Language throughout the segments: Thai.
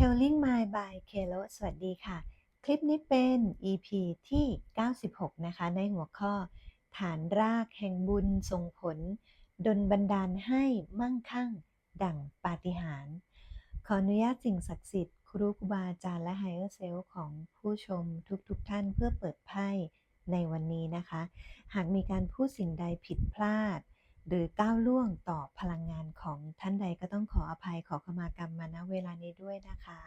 Healing Mind by Kelo สวัสดีค่ะ คลิปนี้เป็น EP ที่ 96 นะคะ ในหัวข้อ ฐานรากแห่งบุญส่งผล ดลบันดาลให้มั่งคั่ง ดั่งปาฏิหาริย์ขออนุญาตสิ่งศักดิ์สิทธิ์ครูครูบาอาจารย์และไฮเออร์เซลของผู้ชมทุกๆทท่านเพื่อเปิดไพ่ในวันนี้นะคะ หากมีการพูดสิ่งใดผิดพลาด หรือก้าวล่วงต่อพลังงานของท่านใดก็ต้องขออภัยขอขมากรรมมาณเวลานี้ด้วยนะคะ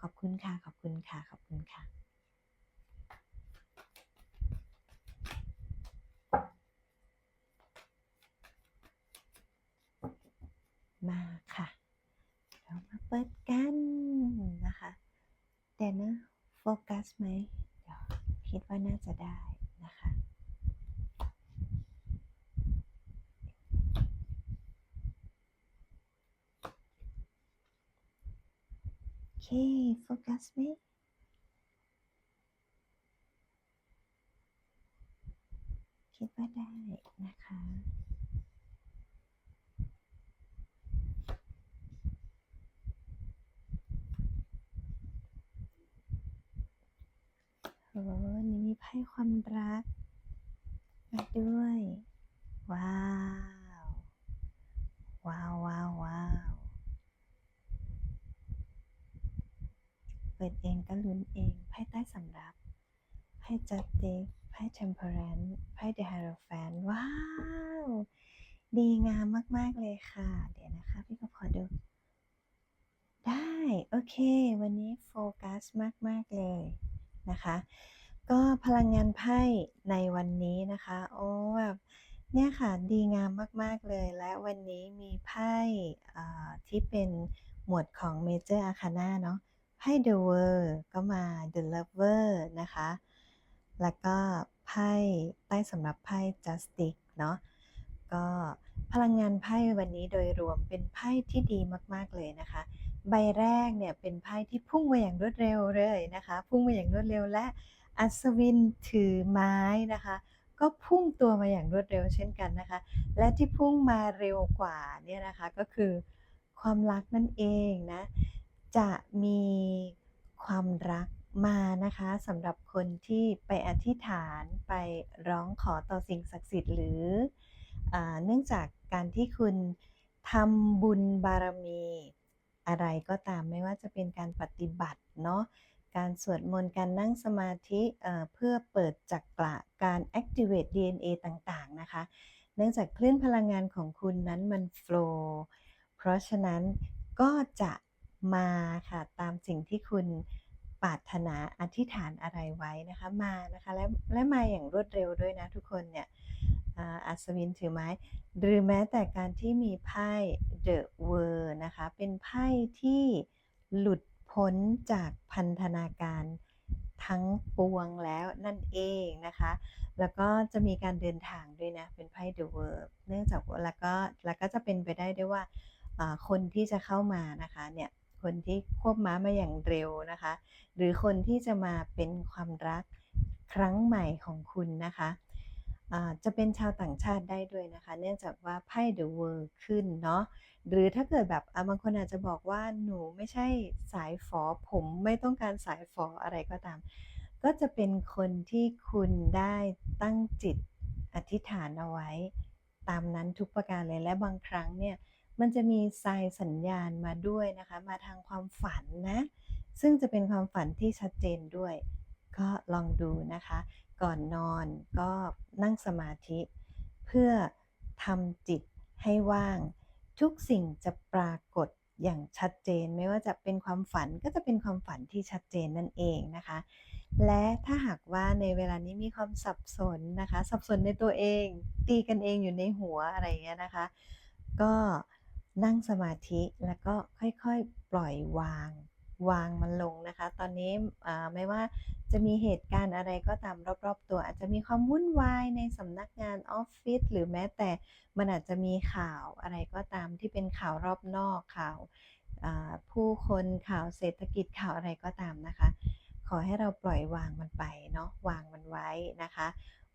ขอบคุณค่ะ ขอบคุณค่ะ ขอบคุณค่ะมาค่ะ เรามาเปิดกันนะคะ แต่นะ โฟกัสไหม เดี๋ยวคิดว่าน่าจะได้นะคะ โอเค โฟ กัสไหมคิดว่าได้นะคะ โอ้นนี้มีไพ่ความรักมาด้วย ว้าว ว้าวว้าวว้าวเปิดเองก็ลุ้นเอง ไพ่ใต้สำรับไพ่จัดเด็กไพ่ temperance ไพ่เดฮารแฟนว้าว ดีงามมาก ๆ เลยค่ะ เดี๋ยวนะคะ พี่ก็ขอดู ได้ โอเค วันนี้โฟกัสมาก ๆ เลยนะคะ ก็พลังงานไพ่ในวันนี้นะคะ โอ้แบบเนี่ยค่ะ ดีงามมาก ๆ เลย และวันนี้มีไพ่ที่เป็นหมวดของ Major Arcana เนาะ ไพ่ The World ก็มา The Lover นะคะ แล้วก็ไพ่ใต้สำหรับไพ่ Justice เนาะก็พลังงานไพ่วันนี้โดยรวมเป็นไพ่ที่ดีมากๆเลยนะคะ ใบแรกเนี่ยเป็นไพ่ที่พุ่งมาอย่างรวดเร็วเลยนะคะ พุ่งมาอย่างรวดเร็วและอัศวินถือไม้นะคะ ก็พุ่งตัวมาอย่างรวดเร็วเช่นกันนะคะ และที่พุ่งมาเร็วกว่าเนี่ยนะคะก็คือความรักนั่นเองนะ จะมีความรักมานะคะสำหรับคนที่ไปอธิษฐานไปร้องขอต่อสิ่งศักดิ์สิทธิ์หรืออเนื่องจากการที่คุณทำบุญบารมีอะไรก็ตามไม่ว่าจะเป็นการปฏิบัติเนาะการสวดมนต์การนั่งสมาธิเเพื่อเปิดจักระการ activate DNA ต่างๆนะคะ เนื่องจากคลื่นพลังงานของคุณนั้นมัน flow เพราะฉะนั้นก็จะ มาค่ะตามสิ่งที่คุณปรารถนาอธิษฐานอะไรไว้นะคะมานะคะและและมาอย่างรวดเร็วด้วยนะทุกคนเนี่ยอัศวินถือไม้ หรือแม้แต่การที่มีไพ่ The World นะคะเป็นไพ่ที่หลุดพ้นจากพันธนาการทั้งปวงแล้วนั่นเองนะคะ แล้วก็จะมีการเดินทางด้วยนะ เป็นไพ่ The World เนื่องจากแล้วก็แล้วก็จะเป็นไปได้ด้วยว่าคนที่จะเข้ามานะคะเนี่ย คนที่ควบม้ามาอย่างเร็วนะคะ หรือคนที่จะมาเป็นความรักครั้งใหม่ของคุณนะคะจะเป็นชาวต่างชาติได้ด้วยนะคะ เนื่องจากว่าไพ่ The World ขึ้นเนาะหรือถ้าเกิดแบบบางคนอาจจะบอกว่าหนูไม่ใช่สายฝอผมไม่ต้องการสายฝออะไรก็ตาม ก็จะเป็นคนที่คุณได้ตั้งจิตอธิษฐานเอาไว้ ตามนั้นทุกประการเลยและบางครั้งเนี่ย มันจะมีทรายสัญญาณมาด้วยนะคะ มาทางความฝันนะ ซึ่งจะเป็นความฝันที่ชัดเจนด้วย ก็ลองดูนะคะ ก่อนนอนก็นั่งสมาธิ เพื่อทำจิตให้ว่าง ทุกสิ่งจะปรากฏอย่างชัดเจน ไม่ว่าจะเป็นความฝันก็จะเป็นความฝันที่ชัดเจนนั่นเองนะคะ และถ้าหากว่าในเวลานี้มีความสับสนนะคะ สับสนในตัวเอง ตีกันเองอยู่ในหัวอะไรเงี้ยนะคะ ก็ นั่งสมาธิแล้วก็ค่อยๆ ปล่อยวาง วางมันลงนะคะ ตอนนี้ไม่ว่าจะมีเหตุการณ์อะไรก็ตามรอบๆ ตัว อาจจะมีความวุ่นวายในสำนักงานออฟฟิศหรือแม้แต่มันอาจจะมีข่าวอะไรก็ตามที่เป็นข่าวรอบนอกข่าวผู้คนข่าวเศรษฐกิจข่าวอะไรก็ตามนะคะ ขอให้เราปล่อยวางมันไปเนาะวางมันไว้นะคะ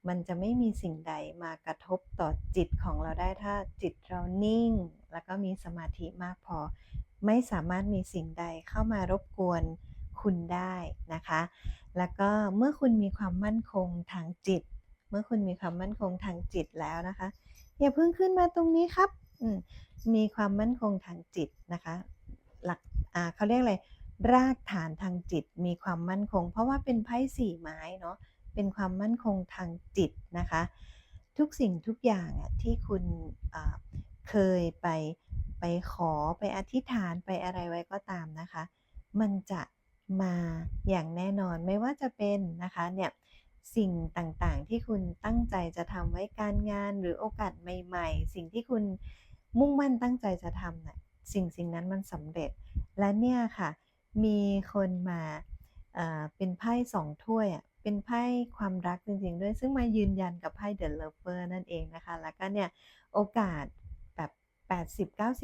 มันจะไม่มีสิ่งใดมากระทบต่อจิตของเราได้ถ้าจิตเรานิ่ง แล้วก็มีสมาธิมากพอ ไม่สามารถมีสิ่งใดเข้ามารบกวนคุณได้นะคะ แล้วก็เมื่อคุณมีความมั่นคงทางจิต เมื่อคุณมีความมั่นคงทางจิตแล้วนะคะ อย่าเพิ่งขึ้นมาตรงนี้ครับมีความมั่นคงทางจิตนะคะ หลักเขาเรียกอะไรรากฐานทางจิตมีความมั่นคง เพราะว่าเป็นไพ่สี่ไม้เนาะ เป็นความมั่นคงทางจิตนะคะ ทุกสิ่งทุกอย่างอะที่คุณเคยไปไปขอไปอธิษฐานไปอะไรไว้ก็ตามนะคะ มันจะมาอย่างแน่นอนไม่ว่าจะเป็นนะคะเนี่ยสิ่งต่างๆ ที่คุณตั้งใจจะทำไว้การงานหรือโอกาสใหม่ ๆ สิ่งที่คุณมุ่งมั่นตั้งใจจะทำน่ะสิ่งสิ่งนั้นมันสำเร็จและเนี่ยค่ะ มีคนมาเอ่อเป็นไพ่สองถ้วยอะ เป็นไพ่ความรักจริงๆด้วย ซึ่งมายืนยันกับไพ่ The Lover นั่นเองนะคะ แล้วก็เนี่ยโอกาสแบบ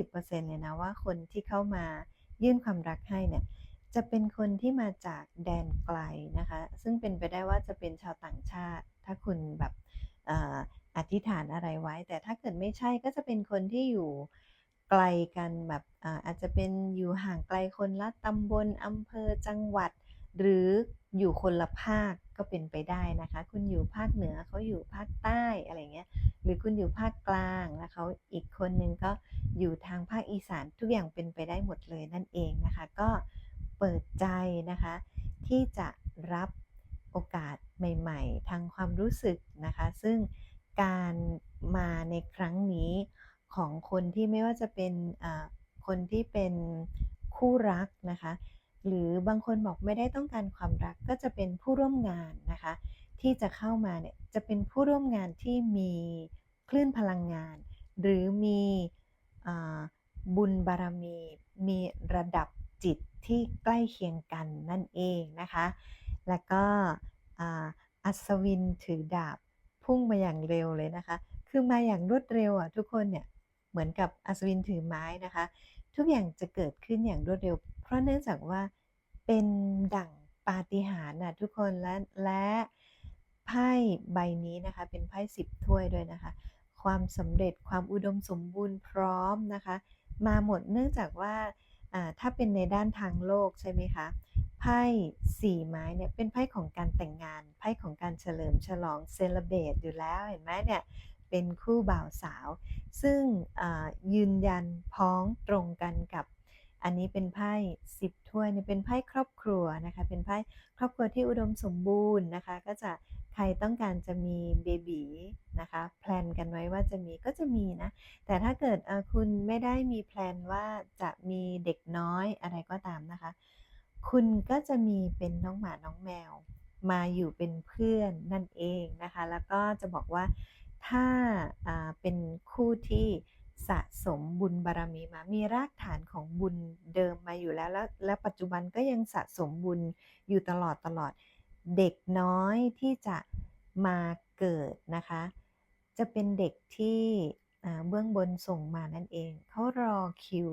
80-90%เลยนะว่าคนที่เข้ามายื่นความรักให้เนี่ยจะเป็นคนที่มาจากแดนไกลนะคะ ซึ่งเป็นไปได้ว่าจะเป็นชาวต่างชาติ ถ้าคุณแบบอธิษฐานอะไรไว้ แต่ถ้าเกิดไม่ใช่ก็จะเป็นคนที่อยู่ไกลกันแบบอาจจะเป็นอยู่ห่างไกลคนละตำบลอำเภอจังหวัด หรืออยู่คนละภาค ก็เป็นไปได้นะคะ คุณอยู่ภาคเหนือเขาอยู่ภาคใต้อะไรเงี้ย หรือคุณอยู่ภาคกลางแล้วเขาอีกคนนึงก็อยู่ทางภาคอีสานทุกอย่างเป็นไปได้หมดเลยนั่นเองนะคะ ก็เปิดใจนะคะ ที่จะรับโอกาสใหม่ๆ ทางความรู้สึกนะคะ ซึ่งการมาในครั้งนี้ของคนที่ไม่ว่าจะเป็นอ่าคนที่เป็นคู่รักนะคะ หรือบางคนบอกไม่ได้ต้องการความรักก็จะเป็นผู้ร่วมงานนะคะ ที่จะเข้ามาเนี่ยจะเป็นผู้ร่วมงานที่มีคลื่นพลังงาน หรือมีอบุญบารมี มีระดับจิตที่ใกล้เคียงกันนั่นเองนะคะ แล้วก็อัศวินถือดาบพุ่งมาอย่างเร็วเลยนะคะ คือมาอย่างรวดเร็วอะทุกคนเนี่ยเหมือนกับอัศวินถือไม้นะคะ ทุกอย่างจะเกิดขึ้นอย่างรวดเร็ว เพราะเนื่องจากว่าเป็นดั่งปาฏิหาริย์นะทุกคนและและไพ่ใบนี้นะคะ เป็นไพ่สิบถ้วยด้วยนะคะ ความสำเร็จความอุดมสมบูรณ์พร้อมนะคะ มาหมดเนื่องจากว่าถ้าเป็นในด้านทางโลกใช่ไหมคะไพ่สี่ไม้เนี่ยเป็นไพ่ของการแต่งงาน ไพ่ของการเฉลิมฉลองเซเลเบรตอยู่แล้วเห็นไหมเนี่ยเป็นคู่บ่าวสาว ซึ่งยืนยันพ้องตรงกันกับ อันนี้เป็นไพ่สิบถ้วยเนี่ยเป็นไพ่ครอบครัวนะคะ เป็นไพ่ครอบครัวที่อุดมสมบูรณ์นะคะ ก็จะใครต้องการจะมีเบบีนะคะ แพลนกันไว้ว่าจะมีก็จะมีนะ แต่ถ้าเกิดคุณไม่ได้มีแพลนว่าจะมีเด็กน้อยอะไรก็ตามนะคะ คุณก็จะมีเป็นน้องหมาน้องแมว มาอยู่เป็นเพื่อนนั่นเองนะคะ แล้วก็จะบอกว่าถ้าเป็นคู่ที่ สะสมบุญบารมีมา มีรากฐานของบุญเดิมมาอยู่แล้ว แล้วและปัจจุบันก็ยังสะสมบุญอยู่ตลอดตลอด เด็กน้อยที่จะมาเกิดนะคะ จะเป็นเด็กที่เบื้องบนส่งมานั่นเอง เขารอคิว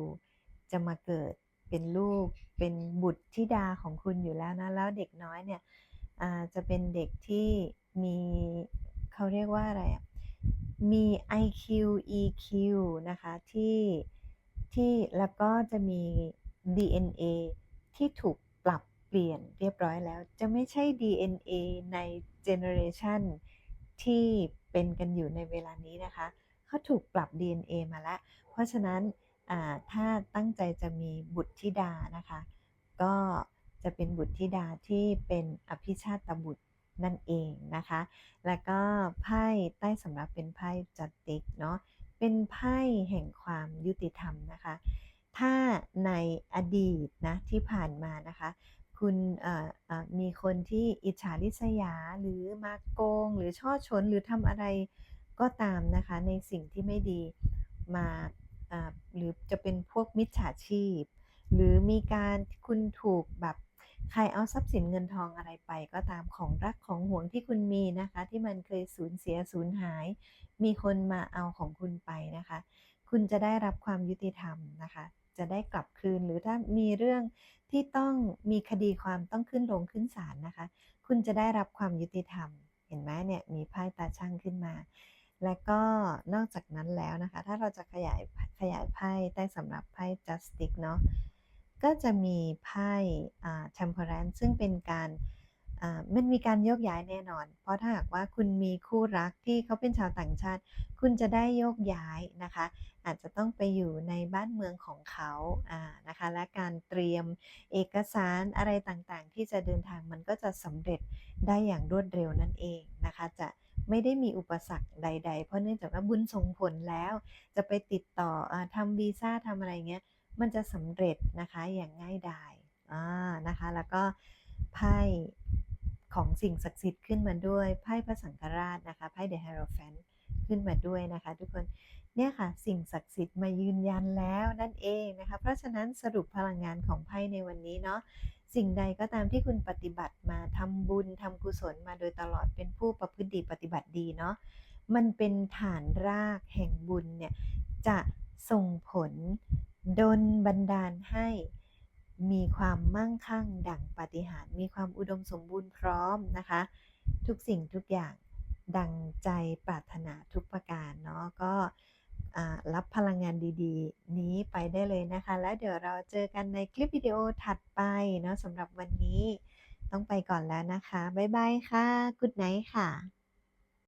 จะมาเกิดเป็นลูก เป็นบุตรธิดาของคุณอยู่แล้วนะ แล้วเด็กน้อยเนี่ยจะเป็นเด็กที่มีเขาเรียกว่าอะไรอะ มี IQ EQ นะคะที่ที่แล้วก็จะมี DNA ที่ถูกปรับเปลี่ยนเรียบร้อยแล้ว จะไม่ใช่ DNA ในเจเนอเรชันที่เป็นกันอยู่ในเวลานี้นะคะเขาถูกปรับ DNA มาแล้ว เพราะฉะนั้นอ่าถ้าตั้งใจจะมีบุตรธิดานะคะ ก็จะเป็นบุตรธิดาที่เป็นอภิชาตบุตร นั่นเองนะคะ แล้วก็ไพ่ใต้สำรับเป็นไพ่จัดติกเนาะ เป็นไพ่แห่งความยุติธรรมนะคะ ถ้าในอดีตนะที่ผ่านมานะคะ คุณมีคนที่อิจฉาริษยาหรือมาโกง หรือช่อฉนหรือทำอะไรก็ตามนะคะในสิ่งที่ไม่ดีมาหรือจะเป็นพวกมิจฉาชีพ หรือมีการคุณถูกแบบ ใครเอาทรัพย์สินเงินทองอะไรไปก็ตามของรักของห่วงที่คุณมีนะคะ ที่มันเคยสูญเสียสูญหาย มีคนมาเอาของคุณไปนะคะ คุณจะได้รับความยุติธรรมนะคะ จะได้กลับคืนหรือถ้ามีเรื่องที่ต้องมีคดีความต้องขึ้นลงขึ้นศาลนะคะ คุณจะได้รับความยุติธรรม เห็นไหมเนี่ยมีไพ่ตาช่างขึ้นมา และก็นอกจากนั้นแล้วนะคะ ถ้าเราจะขยายขยายไพ่ใต้สำหรับไพ่ Justice เนาะ ก็จะมีไพ่อ่า Temperance ซึ่งเป็นการมันมีการโยกย้ายแน่นอน เพราะถ้าหากว่าคุณมีคู่รักที่เขาเป็นชาวต่างชาติ คุณจะได้โยกย้ายนะคะ อาจจะต้องไปอยู่ในบ้านเมืองของเขาอ่านะคะ และการเตรียมเอกสารอะไรต่างๆ ที่จะเดินทางมันก็จะสำเร็จได้อย่างรวดเร็วนั่นเองนะคะ จะไม่ได้มีอุปสรรคใด ๆ เพราะเนื่องจากว่าบุญส่งผลแล้ว จะไปติดต่ออทำวีซ่าทำอะไรเงี้ย มันจะสำเร็จนะคะอย่างง่ายดายอ่านะคะ แล้วก็ไพ่ของสิ่งศักดิ์สิทธิ์ขึ้นมาด้วยไพ่พระสังฆราชนะคะไพ่เดอะ e ร o แฟนขึ้นมาด้วยนะคะ ทุกคนเนี่ยค่ะ สิ่งศักดิ์สิทธิ์มายืนยันแล้วนั่นเองนะคะ เพราะฉะนั้นสรุปพลังงานของไพ่ในวันนี้เนาะสิ่งใดก็ตามที่คุณปฏิบัติมาทำบุญทำกุศลมาโดยตลอดเป็นผู้ประพฤติดีปฏิบัติดีเนาะมันเป็นฐานรากแห่งบุญเนี่ยจะส่งผล ดลบันดาลให้มีความมั่งคั่งดั่งปาฏิหาริย์มีความอุดมสมบูรณ์พร้อมนะคะ ทุกสิ่งทุกอย่างดังใจปรารถนาทุกประการเนาะก็รับพลังงานดีๆ นี้ไปได้เลยนะคะ แล้วเดี๋ยวเราเจอกันในคลิปวิดีโอถัดไปเนาะสำหรับวันนี้ต้องไปก่อนแล้วนะคะ บ๊ายบายค่ะ กุดไนท์ค่ะ